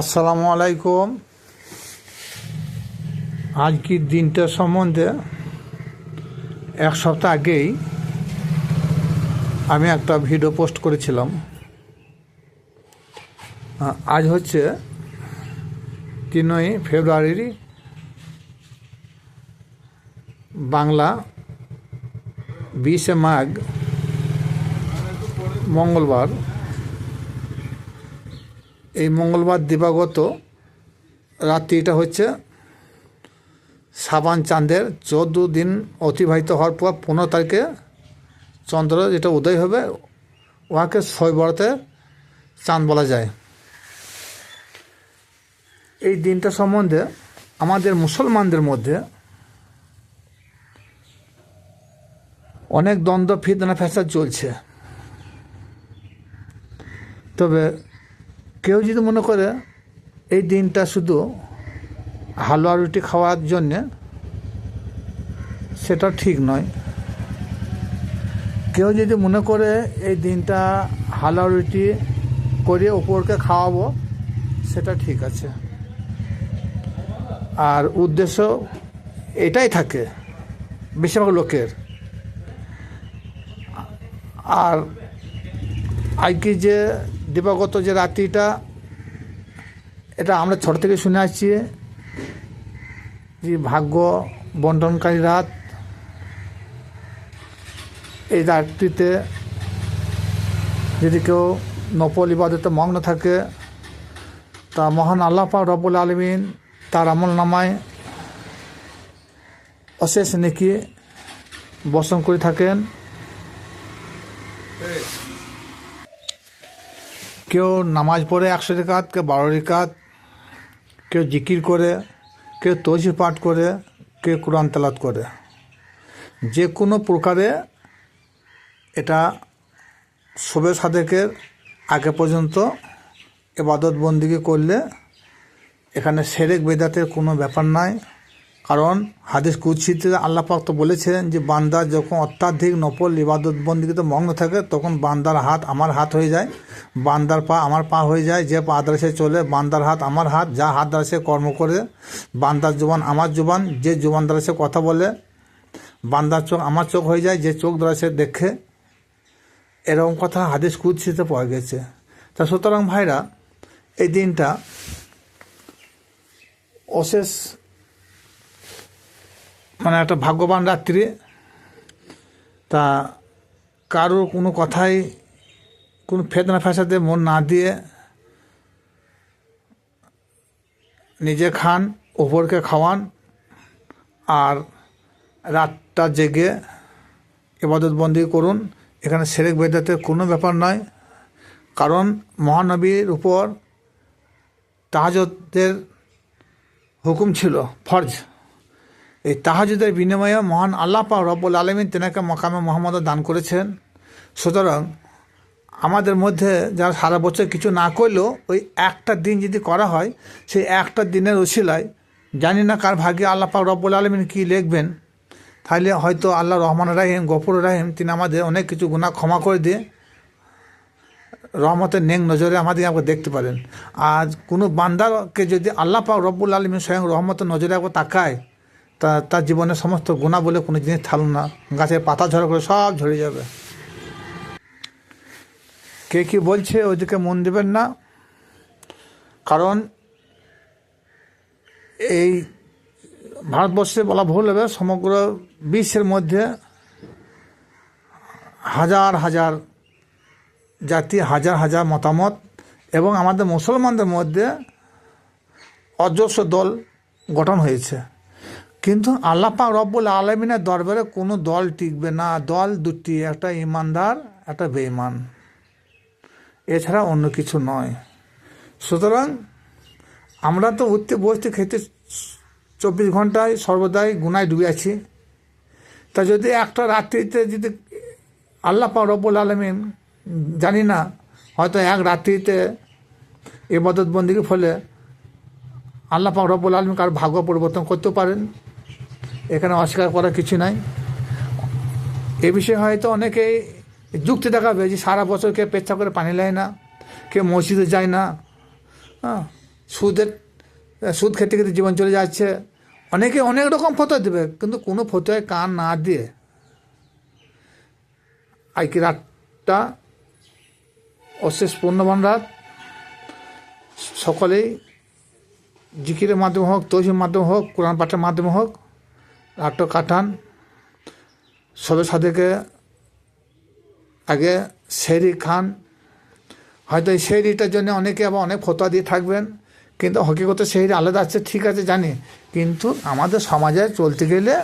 আসসালামু আলাইকুম। আজকের দিনটা সম্বন্ধে এক সপ্তাহ আগেই আমি একটা ভিডিও পোস্ট করেছিলাম। আজ হচ্ছে তিনই ফেব্রুয়ারির বাংলা বিশে মাঘ মঙ্গলবার। এই মঙ্গলবার দিবাগত রাত্রিটা হচ্ছে সাবান চাঁদের চোদ্দ দিন অতিবাহিত হওয়ার পর পনেরো তারিখে চন্দ্র যেটা উদয় হবে, উহাকে বড়তে চাঁদ বলা যায়। এই দিনটা সম্বন্ধে আমাদের মুসলমানদের মধ্যে অনেক দ্বন্দ্ব, ফিতনা, ফ্যাসাদ চলছে। তবে কেউ যদি মনে করে এই দিনটা শুধু হালুয়া রুটি খাওয়ার জন্যে, সেটা ঠিক নয়। কেউ যদি মনে করে এই দিনটা হালুয়া রুটি করে ওপরকে খাওয়াবো, সেটা ঠিক আছে। আর উদ্দেশ্য এটাই থাকে বেশিরভাগ লোকের। আর আজকে যে দিবাগত যে রাত্রিটা, এটা আমরা ছোট থেকে শুনে আসছি যে ভাগ্য বন্টনকারী রাত। এই রাত্রিতে যদি কেউ নফল ইবাদতে মগ্ন থাকে, তা মহান আল্লাহ পাক রব্বুল আলমিন তার আমল নামায় অশেষ নেকি বসন করে থাকেন। কেউ নামাজ পড়ে একশো রেখাত, কেউ বারো রেখাত, কেউ জিকির করে, কেউ তজি পাঠ করে, কেউ কোরআন তালাত করে। যে কোনো প্রকারে এটা শোবে সাদেকের আগে পর্যন্ত এবাদত বন্দিকে করলে এখানে সেরেক বেদাতের কোনো ব্যাপার নাই। কারণ হাদিস কুৎসিতে আল্লাহ পাক তো বলেছেন যে বান্দার যখন অত্যাধিক নফল, ইবাদত বন্দিতে মগ্ন থাকে, তখন বান্দার হাত আমার হাত হয়ে যায়, বান্দার পা আমার পা হয়ে যায়, যে পা দ্বারা চলে, বান্দার হাত আমার হাত, যা হাত দ্বারা সে কর্ম করে, বান্দার জবান আমার জবান, যে জবান দ্বারা সে কথা বলে, বান্দার চোখ আমার চোখ হয়ে যায়, যে চোখ দ্বারা সে দেখে। এরকম কথা হাদিস কুৎসিতে পাওয়া গেছে। তা সুতরাং ভাইরা, এই দিনটা অশেষ মানে একটা ভাগ্যবান রাত্রি। তা কারোর কোনো কথাই, কোনো ফেতনা ফ্যাসাতে মন না দিয়ে নিজে খান, ওপরকে খাওয়ান, আর রাতটা জেগে এবাদত বন্দি করুন। এখানে সেরেক বেদাতের কোনো ব্যাপার নয়। কারণ মহানবীর উপর তাহাজদের হুকুম ছিল, ফরজ। এই তাহাজুদের বিনিময়ে মহান আল্লাহ পাক রব্বুল আলমিন তেনাকে মকামে মোহাম্মদ দান করেছেন। সুতরাং আমাদের মধ্যে যারা সারা বছর কিছু না করলেও ওই একটা দিন যদি করা হয়, সেই একটা দিনের ওসিলায় জানি না কার ভাগ্যে আল্লাহ পাক রব্বুল আলমিন কী লিখবেন। তাহলে হয়তো আল্লাহ রহমান রাহিম, গফুর রাহিম, তিনি আমাদের অনেক কিছু গুণা ক্ষমা করে দিয়ে রহমতের নেং নজরে আমাদের আমাকে দেখতে পারেন। আর কোনো বান্দাকে যদি আল্লাহ পাক রব্বুল আলমিন স্বয়ং রহমতের নজরে একবার তাকায় তা তার জীবনের সমস্ত গুণা বলে কোনো জিনিস থাকুন না। গাছের পাতা ঝরা করে সব ঝরে যাবে। কে কি বলছে ওইদিকে মন দেবেন না? কারণ এই ভারতবর্ষে বলা ভুল হবে, সমগ্র বিশ্বের মধ্যে হাজার হাজার জাতি, হাজার হাজার মতামত এবং আমাদের মুসলমানদের মধ্যে অজস্র দল গঠন হয়েছে। কিন্তু আল্লাহ পাক রব্বুল আলমিনের দরবারে কোনো দল টিকবে না। দল দুটি, একটা ইমানদার, একটা বেঈমান। এছাড়া অন্য কিছু নয়। সুতরাং আমরা তো উঠতে বসতে খেতে চব্বিশ ঘন্টায় সর্বদাই গুনায় ডুবে আছি। তা যদি একটা রাত্রিতে যদি আল্লাহ পাক রব্বুল আলমিন, জানি না, হয়তো এক রাত্রিতে এবাদত বন্দিকে ফলে আল্লাহ পাক রব্বুল আলমিন কার ভাগ্য পরিবর্তন করতে পারেন। অস্বীকার করার কিছু নাই। এ বিষয়ে হয়তো অনেকেই যুক্তি দেখাবে যে সারা বছর কে পেচ্ছা করে পানি নেয় না, কেউ মসজিদে যায় না। হ্যাঁ সুদের, সুদ খেতে খেতে জীবন চলে যাচ্ছে। অনেকে অনেক রকম ফটো দেবে, কিন্তু কোনো ফতোয় কান না দিয়ে। আজকে রাতটা অশেষ পূর্ণবান রাত। সকলেই জিকিরের মাধ্যমে হোক তৈরির মাধ্যমে হোক, কোরআন পাঠের মাধ্যমে হোক রাতটা কাটান। সবে সাদেকে আগে শেরি খান। হয়তো এই সেইরিটার জন্য অনেকে আবার অনেক ফতোয়া দিয়ে থাকবেন, কিন্তু হকিগত শেরি আলাদা আছে, ঠিক আছে, জানি। কিন্তু আমাদের সমাজে চলতে গেলে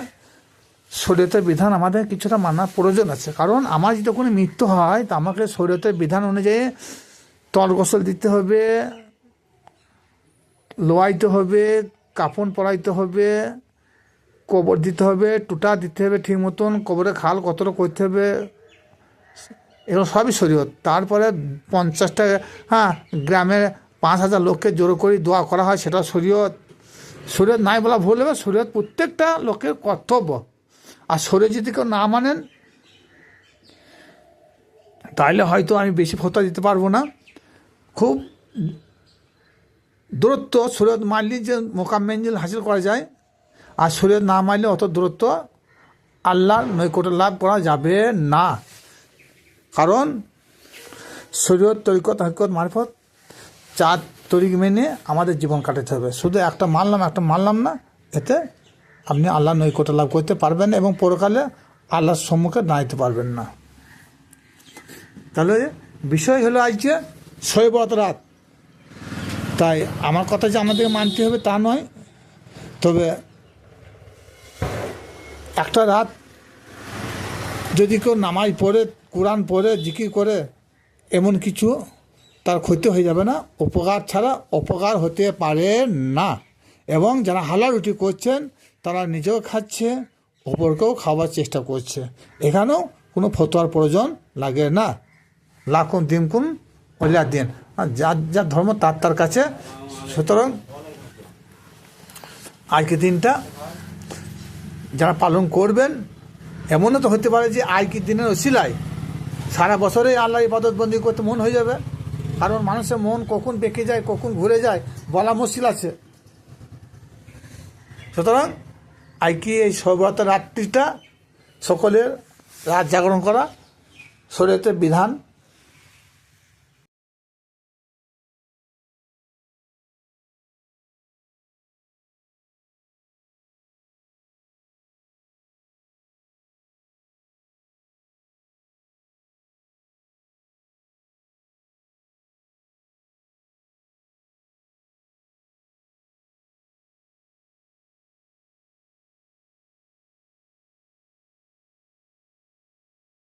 শরীয়তের বিধান আমাদের কিছুটা মানার প্রয়োজন আছে। কারণ আমার যদি কোনো মৃত্যু হয়, তো আমাকে শরীয়তের বিধান অনুযায়ী তল গোসল দিতে হবে, লোয়াইতে হবে, কাপন পরাইতে হবে কবর দিতে হবে, টুটা দিতে হবে ঠিক মতন কবরে খাল কতটা করতে হবে, এগুলো সবই শরীয়ত। তারপরে পঞ্চাশটা হ্যাঁ গ্রামের পাঁচ হাজার লোককে জোর করে দোয়া করা হয়, সেটা শরীয়ত। শরীয়ত নাই বলা ভুল হবে, শরীয়ত প্রত্যেকটা লোকের কর্তব্য। আর শরীর যদি কেউ না মানেন তাহলে হয়তো আমি বেশি ফতোয়া দিতে পারব না। খুব দূরত্ব শরীয়ত মানলে যে মোকাম মেঞ্জিল হাসিল করা যায় আর শরীয়ত না মানলে অত দূরত্ব আল্লাহর নৈকট্য লাভ করা যাবে না। কারণ শরীয়ত তরিকত হকিকত মারফত চার তরিক মেনে আমাদের জীবন কাটাতে হবে। শুধু একটা মানলাম একটা মানলাম না, এতে আপনি আল্লাহ নৈকট্য লাভ করতে পারবেন এবং পরকালে আল্লাহর সম্মুখে দাঁড়াতে পারবেন না। তাহলে বিষয় হলো আজকে শৈবত রাত তাই আমার কথা যে আমাদেরকে মানতে হবে তা নয়, তবে একটা রাত যদি কেউ নামাজ পড়ে, কোরআন পড়ে, জিকির করে, এমন কিছু তার ক্ষতি হয়ে যাবে না। উপকার ছাড়া অপকার হতে পারে না। এবং যারা হালাল রুটি করছেন, তারা নিজেও খাচ্ছে অপরকেও খাওয়ার চেষ্টা করছে। এখানেও কোনো ফতোয়ার প্রয়োজন লাগে না। লাখুন দিনকুন অলিয়া দিন। যার যার ধর্ম তার তার কাছে। সুতরাং আজকের দিনটা যারা পালন করবেন, এমনও তো হতে পারে যে আজকের দিনের ওসিলায় সারা বছরে আল্লাহ ইবাদত বন্দি করতে মন হয়ে যাবে। কারণ মানুষের মন কখন বেঁকে যায়, কখন ঘুরে যায়, বলা মুশকিল আছে। সুতরাং আজকে এই সর্বত রাত্রিটা সকলের রাত জাগরণ করা শরীয়তের বিধান?